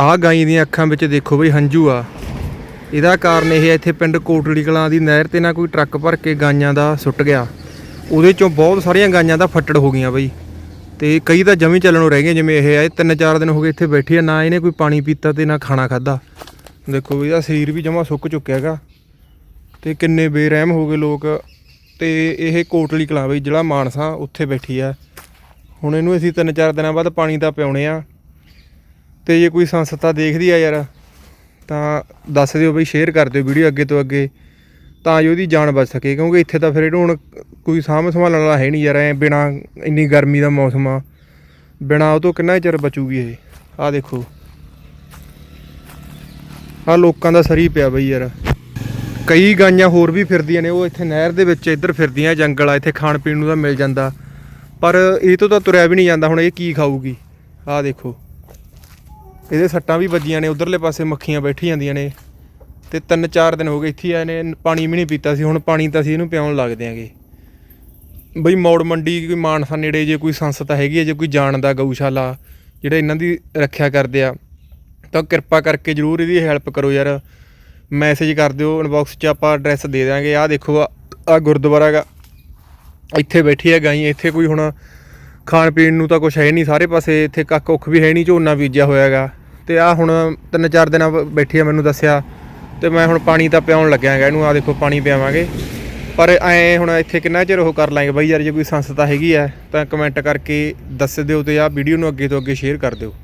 ਆਹ ਗਾਈ ਦੀਆਂ ਅੱਖਾਂ ਵਿੱਚ ਦੇਖੋ ਬਈ ਹੰਝੂ ਆ। ਇਹਦਾ ਕਾਰਨ ਇਹ ਹੈ ਇੱਥੇ ਪਿੰਡ ਕੋਟੜੀ ਕਲਾਂ ਦੀ ਨਹਿਰ ਤੇ ਨਾ ਕੋਈ ਟਰੱਕ ਭਰ ਕੇ ਗਾਈਆਂ ਦਾ ਸੁੱਟ ਗਿਆ। ਉਹਦੇ ਚੋਂ ਬਹੁਤ ਸਾਰੀਆਂ ਗਾਈਆਂ ਦਾ ਫੱਟੜ ਹੋ ਗਈਆਂ ਬਈ। ਤੇ ਕਈ ਤਾਂ ਜਮੀ ਚੱਲਣੋਂ ਰਹਿ ਗਈਆਂ, ਜਿਵੇਂ ਇਹ ਆਏ ਤਿੰਨ ਚਾਰ ਦਿਨ ਹੋ ਗਏ ਇੱਥੇ ਬੈਠੀ ਆ, ਨਾ ਇਹਨੇ ਕੋਈ ਪਾਣੀ ਪੀਤਾ ਤੇ ਨਾ ਖਾਣਾ ਖਾਦਾ ਦੇਖੋ ਵੀ ਇਹਦਾ ਸਰੀਰ ਵੀ ਜਮਾ ਸੁੱਕ ਚੁੱਕਿਆ ਹੈਗਾ। ਤੇ ਕਿੰਨੇ ਬੇਰਹਿਮ ਹੋ ਗਏ ਲੋਕ। ਤੇ ਇਹ ਕੋਟਲੀ ਕਲਾਂ ਬਈ, ਜਿਹੜਾ ਮਾਨਸਾ ਉੱਥੇ ਬੈਠੀ ਆ। ਹੁਣ ਇਹਨੂੰ ਅਸੀਂ ਤਿੰਨ ਚਾਰ ਦਿਨਾਂ ਬਾਅਦ ਪਾਣੀ ਦਾ ਪਿਉਣੇ ਆ। ਤੇ ਜੇ ਕੋਈ ਸੰਸਥਾ ਦੇਖਦੀ ਆ ਯਾਰ, ਤਾਂ ਦੱਸ ਦਿਓ ਬਈ ਸ਼ੇਅਰ ਕਰ ਦਿਓ ਵੀਡੀਓ ਅੱਗੇ ਤੋਂ ਅੱਗੇ, ਤਾਂ ਜੋ ਉਹਦੀ ਜਾਨ ਬਚ ਸਕੇ, ਕਿਉਂਕਿ ਇੱਥੇ ਤਾਂ ਫਿਰ ਇਹਨੂੰ ਹੁਣ ਕੋਈ ਸਾਂਭ ਸੰਭਾਲਣ ਵਾਲਾ ਹੈ ਨਹੀਂ ਯਾਰ, ਐ ਬਿਨਾ ਇੰਨੀ ਗਰਮੀ ਦਾ ਮੌਸਮ ਆ, ਬਿਨਾ ਉਹ ਤੋਂ ਕਿੰਨਾ ਚਿਰ ਬਚੂਗੀ ਇਹ। ਆਹ ਦੇਖੋ। ਆਹ ਲੋਕਾਂ ਦਾ ਸਰੀ ਪਿਆ ਬਈ ਯਾਰ। ਕਈ ਗਾਈਆਂ ਹੋਰ ਵੀ ਫਿਰਦੀਆਂ ਨੇ, ਉਹ ਇੱਥੇ ਨਹਿਰ ਦੇ ਵਿੱਚ ਇੱਧਰ ਫਿਰਦੀਆਂ, ਜੰਗਲ ਆ, ਇੱਥੇ ਖਾਣ ਪੀਣ ਨੂੰ ਤਾਂ ਮਿਲ ਜਾਂਦਾ। ਪਰ ਇਹ ਤੋਂ ਤਾਂ ਤੁਰਿਆ ਵੀ ਨਹੀਂ ਜਾਂਦਾ, ਹੁਣ ਇਹ ਕੀ ਖਾਊਗੀ? ਆਹ ਦੇਖੋ। ਇਹਦੇ ਸੱਟਾਂ ਵੀ ਵੱਜੀਆਂ ਨੇ, ਉਧਰਲੇ ਪਾਸੇ ਮੱਖੀਆਂ ਬੈਠੀ ਜਾਂਦੀਆਂ ਨੇ ਤੇ ਤਿੰਨ ਚਾਰ ਦਿਨ ਹੋ ਗਏ ਇੱਥੇ ਆਏ ਨੇ, ਪਾਣੀ ਵੀ ਨਹੀਂ ਪੀਤਾ ਸੀ, ਹੁਣ ਪਾਣੀ ਤਾਂ ਅਸੀਂ ਇਹਨੂੰ ਪਿਆਉਣ ਲੱਗਦੇ ਆਂਗੇ ਬਈ ਮੌੜ ਮੰਡੀ ਕੋਈ ਮਾਨਸਾ ਨੇੜੇ ਜੇ ਕੋਈ ਸੰਸਥਾ ਹੈਗੀ ਹੈ ਜੇ ਕੋਈ ਜਾਣਦਾ ਗਊਸ਼ਾਲਾ ਜਿਹੜੇ ਇਹਨਾਂ ਦੀ ਰੱਖਿਆ ਕਰਦੇ ਆ, ਤਾਂ ਕਿਰਪਾ ਕਰਕੇ ਜਰੂਰ ਇਹਦੀ ਹੈਲਪ ਕਰੋ ਯਾਰ। ਮੈਸੇਜ ਕਰ ਦਿਓ ਇਨਬਾਕਸ 'ਚ ਆਪਾਂ ਐਡਰੈਸ ਦੇ ਦਾਂਗੇ ਆਹ ਦੇਖੋ, ਆ ਗੁਰਦੁਆਰਾ ਹੈਗਾ ਇੱਥੇ ਬੈਠੀ ਹੈ ਗਾਈ, ਇੱਥੇ ਕੋਈ ਹੁਣ ਖਾਣ ਪੀਣ ਨੂੰ ਤਾਂ ਕੁਝ ਹੈ ਨਹੀਂ ਸਾਰੇ ਪਾਸੇ, ਇੱਥੇ ਕੱਖ ਕੁੱਖ ਵੀ ਹੈ ਨਹੀਂ, ਝੋਨਾ ਬੀਜਿਆ ਹੋਇਆ ਹੈਗਾ ਤੇ ਆ ਹੁਣ ਤਿੰਨ ਚਾਰ ਦਿਨਾਂ ਬ- ਬੈਠੀ ਆ ਮੈਨੂੰ ਦੱਸਿਆ ਤੇ ਮੈਂ ਹੁਣ ਪਾਣੀ ਤਾਂ ਪਿਆਉਣ ਲੱਗਿਆ ਹੈਗਾ, ਇਹਨੂੰ ਆ ਦੇਖੋ ਪਾਣੀ ਪਿਆਵਾਂਗੇ। ਪਰ ਐ ਹੁਣ ਇੱਥੇ ਕਿੰਨਾ ਚਿਰ ਉਹ ਕਰ ਲਾਂਗੇ ਬਾਈ, ਯਾਰ ਜੇ ਕੋਈ ਸੰਸਥਾ ਹੈਗੀ ਆ ਤਾਂ ਕਮੈਂਟ ਕਰਕੇ ਦੱਸ ਦਿਓ ਤੇ ਆ ਵੀਡੀਓ ਨੂੰ ਅੱਗੇ ਤੋਂ ਅੱਗੇ ਸ਼ੇਅਰ ਕਰ ਦਿਓ।